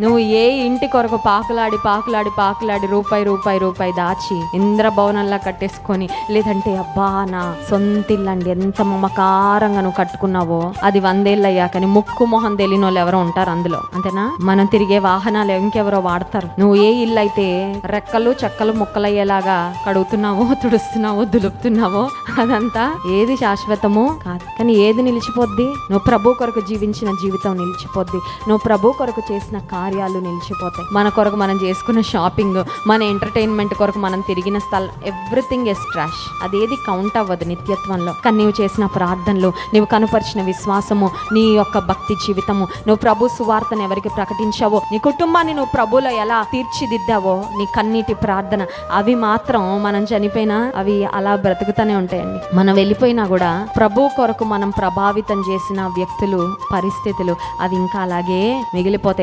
నువ్వు ఏ ఇంటి కొరకు పాకులాడి పాకులాడి పాకులాడి రూపాయి రూపాయి రూపాయి దాచి ఇంద్రభవనంలా కట్టేసుకొని లేదంటే అబ్బా నా సొంత ఇల్లండి ఎంత మమకారంగా నువ్వు కట్టుకున్నావో. అది వందేళ్ళు అయ్యాకని ముక్కు మొహం తెలియని వాళ్ళు ఎవరో ఉంటారు అందులో. అంతేనా? మనం తిరిగే వాహనాలు ఇంకెవరో వాడతారు. నువ్వు ఏ ఇల్లు అయితే రెక్కలు చెక్కలు ముక్కలయ్యేలాగా కడుగుతున్నావో తుడుస్తున్నావో దులుపుతున్నావో అదంతా ఏది శాశ్వతము కాదు. కానీ ఏది నిలిచిపోద్ది? నువ్వు ప్రభు కొరకు జీవించిన జీవితం నిలిచిపోద్ది. నువ్వు ప్రభు కొరకు చేసిన కార్యాలు నిలిచిపోతాయి. మన కొరకు మనం చేసుకున్న షాపింగ్ మన ఎంటర్టైన్మెంట్ కొరకు మనం తిరిగిన స్థలం ఎవ్రీథింగ్ ఎస్ ట్రాష్. అదేది కౌంట్ అవ్వదు నిత్యత్వంలో. కానీ నీవు చేసిన ప్రార్థనలు నీవు కనుపరిచిన విశ్వాసము నీ యొక్క భక్తి జీవితము నువ్వు ప్రభు సువార్తను ఎవరికి ప్రకటించావో నీ కుటుంబాన్ని నువ్వు ప్రభులో ఎలా తీర్చిదిద్దావో నీ కన్నీటి ప్రార్థన అవి మాత్రం మనం చనిపోయినా అవి అలా బ్రతుకుతూనే ఉంటాయండి. మనం వెళ్ళిపోయినా కూడా ప్రభు కొరకు మనం ప్రభావితం చేసిన వ్యక్తులు పరిస్థితులు అవి ఇంకా అలాగే మిగిలిపోతాయి.